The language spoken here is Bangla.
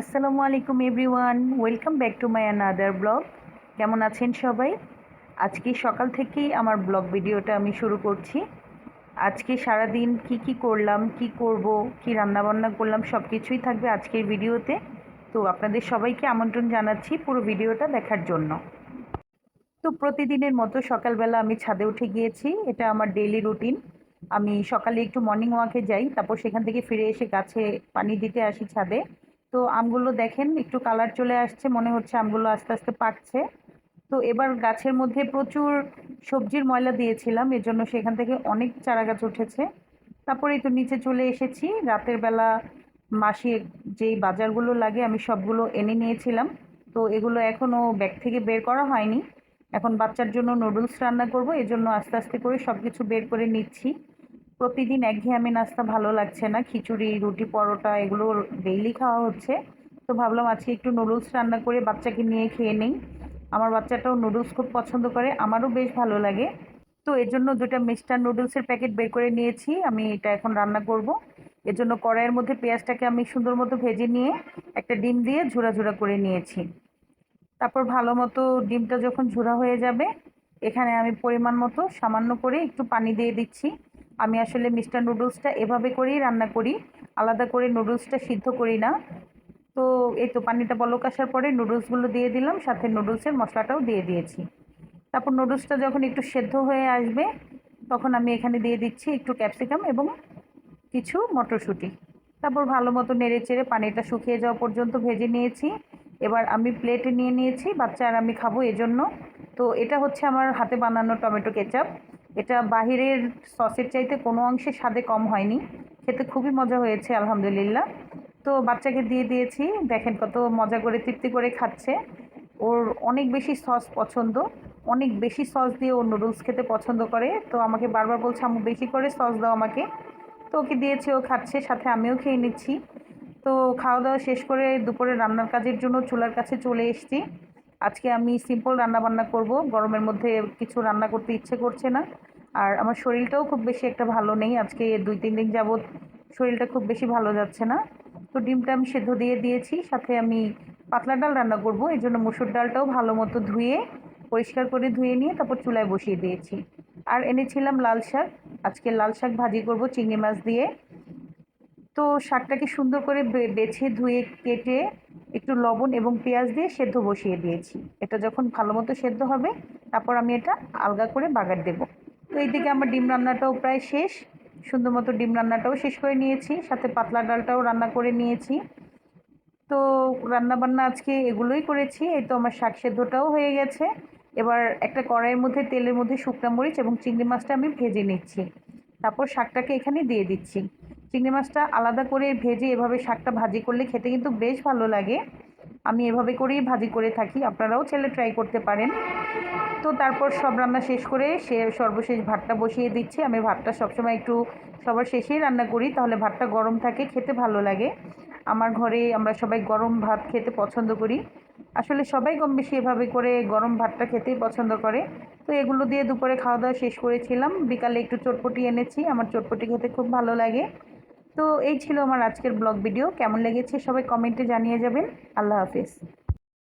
আসসালামু আলাইকুম everyone, welcome back to my another blog কেমন আছেন সবাই? আজকে সকাল থেকেই আমার ব্লগ ভিডিওটা আমি শুরু করছি। আজকে সারাদিন কি কি করলাম, কি করব, কি রান্নাবান্না করলাম সব কিছুই থাকবে আজকের ভিডিওতে। তো আপনাদের সবাইকে আমন্ত্রণ জানাচ্ছি পুরো ভিডিওটা দেখার জন্য। তো প্রতিদিনের মতো সকালবেলা আমি ছাদে উঠে গিয়েছি, এটা আমার ডেইলি রুটিন আমি সকালে একটু মর্নিং ওয়াকে যাই, তারপর সেখান থেকে ফিরে এসে গাছে পানি দিতে আসি ছাদে। তো আমগুলো দেখেন, একটু কালার চলে আসছে, মনে হচ্ছে আমগুলো আস্তে আস্তে পাকছে। তো এবার গাছের মধ্যে প্রচুর সবজির ময়লা দিয়েছিলাম এর জন্য সেখান থেকে অনেক চারা গাছ উঠেছে। তারপরেই তো নিচে চলে এসেছি, রাতের বেলা মাসি যেই বাজারগুলো লাগে, আমি সবগুলো এনে নিয়েছিলাম। তো এগুলো এখনও ব্যাগ থেকে বের করা হয়নি। এখন বাচ্চার জন্য নুডলস রান্না করব, এজন্য আস্তে আস্তে করে সব কিছু বের করে নিচ্ছি। প্রতিদিন একঘেয়েমি নাস্তা ভালো লাগছে না। খিচুড়ি, রুটি, পরোটা এগুলো ডেইলি খাওয়া হচ্ছে। তো ভাবলাম আজকে একটু নুডলস রান্না করে বাচ্চাকে নিয়ে খেয়ে নেই। আমার বাচ্চাটাও নুডলস খুব পছন্দ করে, আমারও বেশ ভালো লাগে। তো এর জন্য দুটা মিস্টার নুডলসের প্যাকেট বের করে নিয়েছি, আমি এটা এখন রান্না করব। এর জন্য কড়াইয়ের মধ্যে পেঁয়াজটাকে আমি সুন্দর মতো ভেজে নিয়ে একটা ডিম দিয়ে ঝুরা ঝুরা করে নিয়েছি। তারপর ভালো মতো ডিমটা যখন ঝুরা হয়ে যাবে, এখানে আমি পরিমাণ মতো সামান্য করে একটু পানি দিয়ে দিচ্ছি। আমি আসলে মিস্টার নুডলসটা এভাবে করেই রান্না করি, আলাদা করে নুডলসটা সিদ্ধ করি না। তো এই তো পানিটা বলক আসার পরে নুডলসগুলো দিয়ে দিলাম, সাথে নুডলসের মশলাটাও দিয়ে দিয়েছি। তারপর নুডলসটা যখন একটু সেদ্ধ হয়ে আসবে, তখন আমি এখানে দিয়ে দিচ্ছি একটু ক্যাপসিকাম এবং কিছু মটরশুঁটি। তারপর ভালো মতো নেড়ে চেড়ে পানিটা শুকিয়ে যাওয়া পর্যন্ত ভেজে নিয়েছি। এবার আমি প্লেটে নিয়ে নিয়েছি বাচ্চা আর আমি খাব এজন্য। তো এটা হচ্ছে আমার হাতে বানানো টমেটো কেচাপ। এটা বাহিরের সসের চাইতে কোনো অংশে স্বাদে কম হয়নি। খেতে খুবই মজা হয়েছে, আলহামদুলিল্লাহ। তো বাচ্চাকে দিয়ে দিয়েছি, দেখেন কত মজা করে, তৃপ্তি করে খাচ্ছে। ওর অনেক বেশি সস পছন্দ, অনেক বেশি সস দিয়ে ও নুডলস খেতে পছন্দ করে। তো আমাকে বারবার বলছে আমি বেশি করে সস দাও আমাকে। তো ওকে দিয়েছি, ও খাচ্ছে, সাথে আমিও খেয়ে নিচ্ছি। তো খাওয়া দাওয়া শেষ করে দুপুরে রান্নার কাজের জন্য চুলার কাছে চলে এসেছি। আজকে আমি সিম্পল রান্না বান্না করব। গরমের মধ্যে কিছু রান্না করতে ইচ্ছে করছে না। আর আমার শরীরটাও খুব বেশি একটা ভালো নেই। আজকে দুই, তিন দিন যাবৎ শরীরটা খুব বেশি ভালো যাচ্ছে না। তো ডিমটা আমি সেদ্ধ দিয়ে দিয়েছি। সাথে আমি পাতলা ডাল রান্না করব। এই জন্য মুসুর ডালটাও ভালো মতো ধুয়ে, পরিষ্কার করে ধুয়ে নিয়ে তারপর চুলায় বসিয়ে দিয়েছি। আর এনেছিলাম লাল শাক। আজকে লাল শাক ভাজি করব, চিংড়ি মাছ দিয়ে। তো শাকটাকে সুন্দর করে বেছে, ধুয়ে, কেটে একটু লবণ এবং পেঁয়াজ দিয়ে সেদ্ধ বসিয়ে দিয়েছি। এটা যখন ভালো মতো সেদ্ধ হবে, তারপর আমি এটা আলগা করে বাগার দেব। তো এইদিকে আমার ডিম রান্নাটাও প্রায় শেষ। সুন্দর মতো ডিম রান্নাটাও শেষ করে নিয়েছি, সাথে পাতলা ডালটাও রান্না করে নিয়েছি। তো রান্না বান্না আজকে এগুলোই করেছি। এই তো আমার শাক সেদ্ধটাও হয়ে গেছে। এবার একটা কড়াইয়ের মধ্যে তেলের মধ্যে শুকনা মরিচ এবং চিংড়ি মাছটা আমি ভেজে নিচ্ছি। তারপর শাকটাকে এখানে দিয়ে দিচ্ছি। চিংড়ি মাছটা আলাদা করে ভেজে এভাবে শাকটা ভাজি করলে খেতে কিন্তু বেশ ভালো লাগে। আমি এভাবে করেই ভাজি করে থাকি, আপনারাও ছেলে ট্রাই করতে পারেন। তো তারপর সব রান্না শেষ করে সে সর্বশেষ ভাতটা বসিয়ে দিচ্ছি। আমি ভাতটা সবসময় একটু সবার শেষেই রান্না করি, তাহলে ভাতটা গরম থাকে, খেতে ভালো লাগে। আমার ঘরে আমরা সবাই গরম ভাত খেতে পছন্দ করি। আসলে সবাই কম বেশি এভাবে করে গরম ভাতটা খেতেই পছন্দ করে। তো এগুলো দিয়ে দুপুরে খাওয়া দাওয়া শেষ করেছিলাম। বিকালে একটু চটপটি এনেছি। আমার চটপটি খেতে খুব ভালো লাগে। তো এই ছিল আমার আজকের ব্লগ ভিডিও। কেমন লেগেছে সবাই কমেন্টে জানিয়ে যাবেন। আল্লাহ হাফিজ।